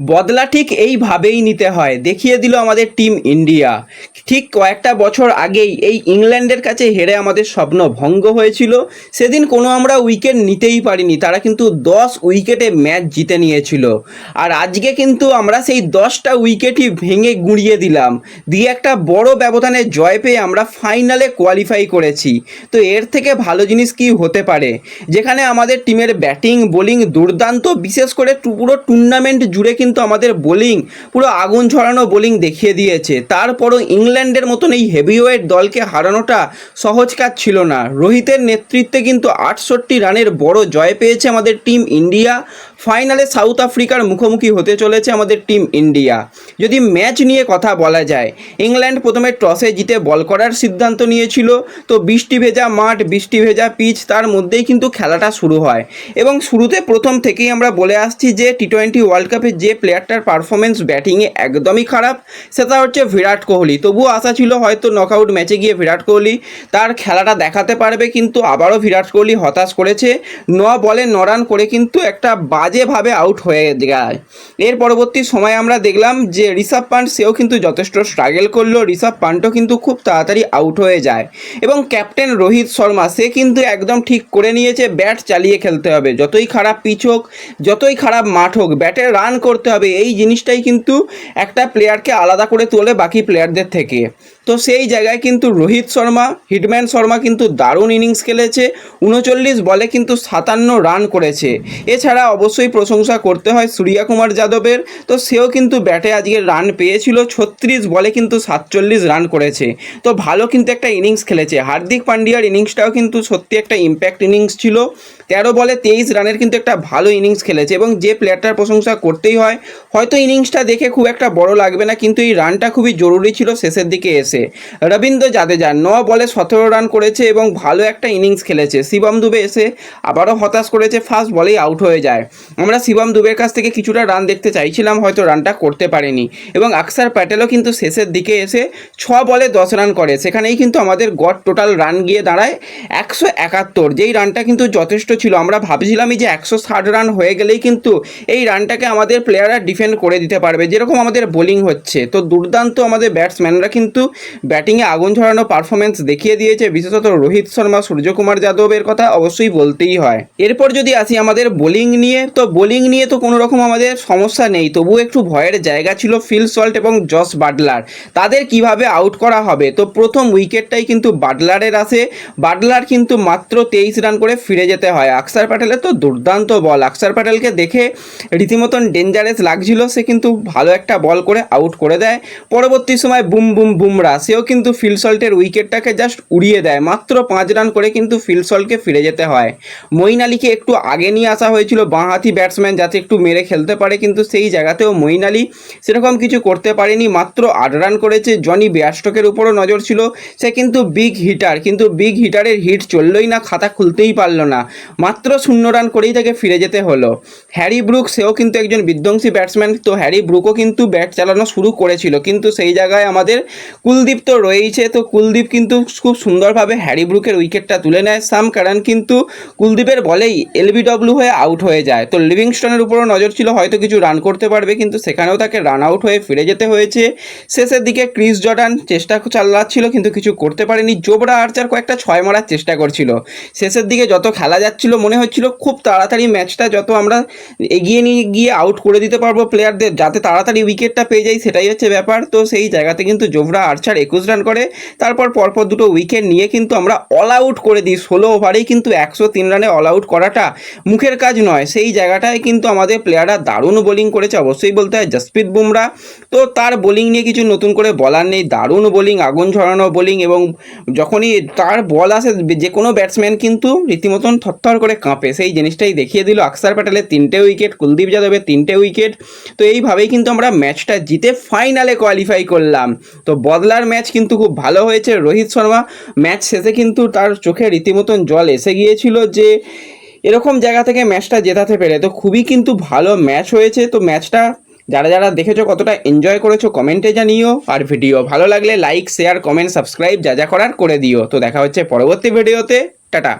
বদলা ঠিক এইভাবেই নিতে হয়। দেখিয়ে দিল আমাদের টিম ইন্ডিয়া। ঠিক কয়েকটা বছর আগেই এই ইংল্যান্ডের কাছে হেরে আমাদের স্বপ্ন ভঙ্গ হয়েছিল। সেদিন কোনো আমরা উইকেট নিতেই পারিনি, তারা কিন্তু দশ উইকেটে ম্যাচ জিতে নিয়েছিল। আর আজকে কিন্তু আমরা সেই দশটা উইকেটই ভেঙে গুঁড়িয়ে দিলাম। দিয়ে একটা বড় ব্যবধানে জয় পেয়ে আমরা ফাইনালে কোয়ালিফাই করেছি। তো এর থেকে ভালো জিনিস কি হতে পারে? যেখানে আমাদের টিমের ব্যাটিং, বোলিং দুর্দান্ত, বিশেষ করে পুরো টুর্নামেন্ট জুড়ে কিন্তু আমাদের বোলিং, পুরো আগুন ঝরানো বোলিং দেখিয়ে দিয়েছে। তারপরও ইংল্যান্ডের মতন এই হেভিওয়েট দলকে হারানোটা সহজ কাজ ছিল না। রোহিতের নেতৃত্বে কিন্তু আটষট্টি রানের বড় জয় পেয়েছে আমাদের টিম ইন্ডিয়া ফাইনালে সাউথ আফ্রিকার মুখোমুখি হতে চলেছে আমাদের টিম ইন্ডিয়া। যদি ম্যাচ নিয়ে কথা বলা যায়, ইংল্যান্ড প্রথমে টসে জিতে বল করার সিদ্ধান্ত নিয়েছিল। তো বৃষ্টি ভেজা মাঠ, বৃষ্টি ভেজা পিচ, তার মধ্যেই কিন্তু খেলাটা শুরু হয়। এবং শুরুতে প্রথম থেকেই আমরা বলে আসছি যে টি টোয়েন্টি ওয়ার্ল্ড কাপে যে প্লেয়ারটার পারফরমেন্স ব্যাটিংয়ে একদমই খারাপ, সেটা হচ্ছে বিরাট কোহলি। তবুও আশা ছিল হয়তো নকআউট ম্যাচে গিয়ে বিরাট কোহলি তার খেলাটা দেখাতে পারবে, কিন্তু আবারও বিরাট কোহলি হতাশ করেছে। ন বলে ন রান করে কিন্তু একটা বাজেভাবে আউট হয়ে যায়। এর পরবর্তী সময় আমরা দেখলাম যে ঋষভ পান্ট সেও কিন্তু যথেষ্ট স্ট্রাগল করল। ঋষভ পান্টও কিন্তু খুব তাড়াতাড়ি আউট হয়ে যায়। এবং ক্যাপ্টেন রোহিত শর্মা, সে কিন্তু একদম ঠিক করে নিয়েছে ব্যাট চালিয়ে খেলতে হবে। যতই খারাপ পিচ হোক, যতই খারাপ মাঠ হোক ব্যাটে রান করতে হবে। এই জিনিসটাই কিন্তু একটা প্লেয়ারকে আলাদা করে তোলে বাকি প্লেয়ারদের থেকে। তো সেই জায়গায় কিন্তু রোহিত শর্মা, হিটম্যান শর্মা কিন্তু দারুণ ইনিংস খেলেছে। উনচল্লিশ বলে কিন্তু সাতান্ন রান করেছে। এছাড়া অবশ্যই প্রশংসা করতে হয় সূর্যা কুমার যাদবের। তো সেও কিন্তু ব্যাটে আজকে রান পেয়েছিল, ছত্রিশ বলে কিন্তু সাতচল্লিশ রান করেছে। তো ভালো কিন্তু একটা ইনিংস খেলেছে। হার্দিক পান্ডিয়ার ইনিংসটাও কিন্তু সত্যি একটা ইম্প্যাক্ট ইনিংস ছিল। তেরো বলে তেইশ রানের কিন্তু একটা ভালো ইনিংস খেলেছে এবং যে প্লেয়ারটার প্রশংসা করতেই হয়, হয়তো ইনিংসটা দেখে খুব একটা বড় লাগবে না, কিন্তু এই রানটা খুবই জরুরি ছিল শেষের দিকে এসে। রবীন্দ্র জাদেজা ন বলে সতেরো রান করেছে এবং ভালো একটা ইনিংস খেলেছে। শিবম দুবে এসে আবারও হতাশ করেছে ফার্স্ট বলেই আউট হয়ে যায়। আমরা শিবম দুবের কাছ থেকে কিছুটা রান দেখতে চাইছিলাম, হয়তো রানটা করতে পারেনি। এবং আকসার প্যাটেলও কিন্তু শেষের দিকে এসে ছ বলে দশ রান করে। সেখানেই কিন্তু আমাদের গড় টোটাল রান গিয়ে দাঁড়ায় একশো একাত্তর। যেই রানটা কিন্তু যথেষ্ট ছিল, আমরা ভাবছিলামই যে একশো ষাট রান হয়ে গেলেই কিন্তু এই রানটাকে আমাদের প্লেয়াররা ডিফেন্ড করে দিতে পারবে। যেরকম আমাদের বোলিং হচ্ছে, তো দুর্দান্ত আমাদের ব্যাটসম্যানরা কিন্তু ব্যাটিংয়ে আগুন ঝরানো পারফরমেন্স দেখিয়ে দিয়েছে। বিশেষত রোহিত শর্মা, সূর্যকুমার যাদবের কথা অবশ্যই বলতেই হয়। এরপর যদি আসি আমাদের বোলিং নিয়ে তো বোলিং নিয়ে তো কোনো রকম আমাদের সমস্যা নেই। তবুও একটু ভয়ের জায়গা ছিল ফিল সল্ট এবং জস বাটলার। তাদের কীভাবে আউট করা হবে? তো প্রথম উইকেটটাই কিন্তু বাটলারের আসে। বাটলার কিন্তু মাত্র তেইশ রান করে ফিরে যেতে হয়। আকসার প্যাটেলের তো দুর্দান্ত বল। আকসার প্যাটেলকে দেখে রীতিমতন ডেঞ্জারাস লাগছিল। সে কিন্তু ভালো একটা বল করে আউট করে দেয়। পরবর্তী সময় বুম বুম, বুমরা। সেও কিন্তু ফিলসল্টের উইকেটটাকে জাস্ট উড়িয়ে দেয়। মাত্র পাঁচ রান করে কিন্তু ফিলসল্টকে ফিরে যেতে হয়। মঈন আলীকে একটু আগে নিয়ে আসা হয়েছিল বাঁহাতি ব্যাটসম্যান যাতে একটু মেরে খেলতে পারে, কিন্তু সেই জায়গাতেও মঈন আলী সেরকম কিছু করতে পারেনি, মাত্র আট রান করেছে। জনি ব্যাস্টকের উপরও নজর ছিল, সে কিন্তু বিগ হিটার কিন্তু বিগ হিটারের হিট চললোই না, খাতা খুলতেই পারল না। মাত্র শূন্য রান করেই তাকে ফিরে যেতে হলো। হ্যারি ব্রুক সেও কিন্তু একজন বিধ্বংসী ব্যাটসম্যান তো হ্যারি ব্রুকও কিন্তু ব্যাট চালানো শুরু করেছিল, কিন্তু সেই জায়গায় আমাদের কুলদীপ তো রয়েইছে, তো কুলদীপ কিন্তু খুব সুন্দরভাবে হ্যারি ব্রুকের উইকেটটা তুলে নেয়। সাম কারান কিন্তু কুলদীপের বলেই এলবিডব্লিউ হয়ে আউট হয়ে যায়। তো লিভিংস্টনের উপরও নজর ছিল, হয়তো কিছু রান করতে পারবে, কিন্তু সেখানেও তাকে রান আউট হয়ে ফিরে যেতে হয়েছে। শেষের দিকে ক্রিস জর্ডান চেষ্টা চালাচ্ছিল, কিন্তু কিছু করতে পারেনি। জোবরা আর্চার কয়েকটা ছয় মারার চেষ্টা করছিল। শেষের দিকে যত খেলা যাচ্ছিল, মনে হচ্ছিল খুব তাড়াতাড়ি ম্যাচটা যত আমরা এগিয়ে নিয়ে গিয়ে আউট করে দিতে পারব প্লেয়ারদের যাতে তাড়াতাড়ি উইকেটটা পেয়ে যাই, সেটাই হচ্ছে ব্যাপার। তো সেই জায়গাতে কিন্তু জোবরা আর্চার একুশ রান করে। তারপর পরপর দুটো উইকেট নিয়ে কিন্তু আমরা অল আউট করে দিই। ষোলো ওভারেই কিন্তু একশো তিন রানে অল আউট করাটা মুখের কাজ নয়। সেই জায়গাটায় কিন্তু আমাদের প্লেয়াররা দারুণ বোলিং করেছে। অবশ্যই বলতে হয় জসপ্রীত বুমরা। তো তার বোলিং নিয়ে কিছু নতুন করে বলার নেই। দারুণ বোলিং আগুন ঝরানো বোলিং এবং যখনই তার বল আসে, যে কোনো ব্যাটসম্যান কিন্তু রীতিমতন থরথর করে কাঁপে। সেই জিনিসটাই দেখিয়ে দিল আকসার প্যাটেলের তিনটে উইকেট কুলদীপ যাদবের তিনটে উইকেট তো এইভাবেই কিন্তু আমরা ম্যাচটা জিতে ফাইনালে কোয়ালিফাই করলাম। তো বদলার ম্যাচ কিন্তু খুব ভালো হয়েছে। রোহিত শর্মা ম্যাচ শেষে কিন্তু তার চোখে রীতিমতন জল এসে গিয়েছিল যে এরকম জায়গা থেকে ম্যাচটা জেতাতে পেরে তো খুবই কিন্তু ভালো ম্যাচ হয়েছে। তো ম্যাচটা যারা যারা দেখেছ কতটা এনজয় করেছ কমেন্টে জানিও। আর ভিডিও ভালো লাগলে লাইক শেয়ার কমেন্ট সাবস্ক্রাইব যা যা করার করে দিও। তো দেখা হচ্ছে পরবর্তী ভিডিওতে টাটা।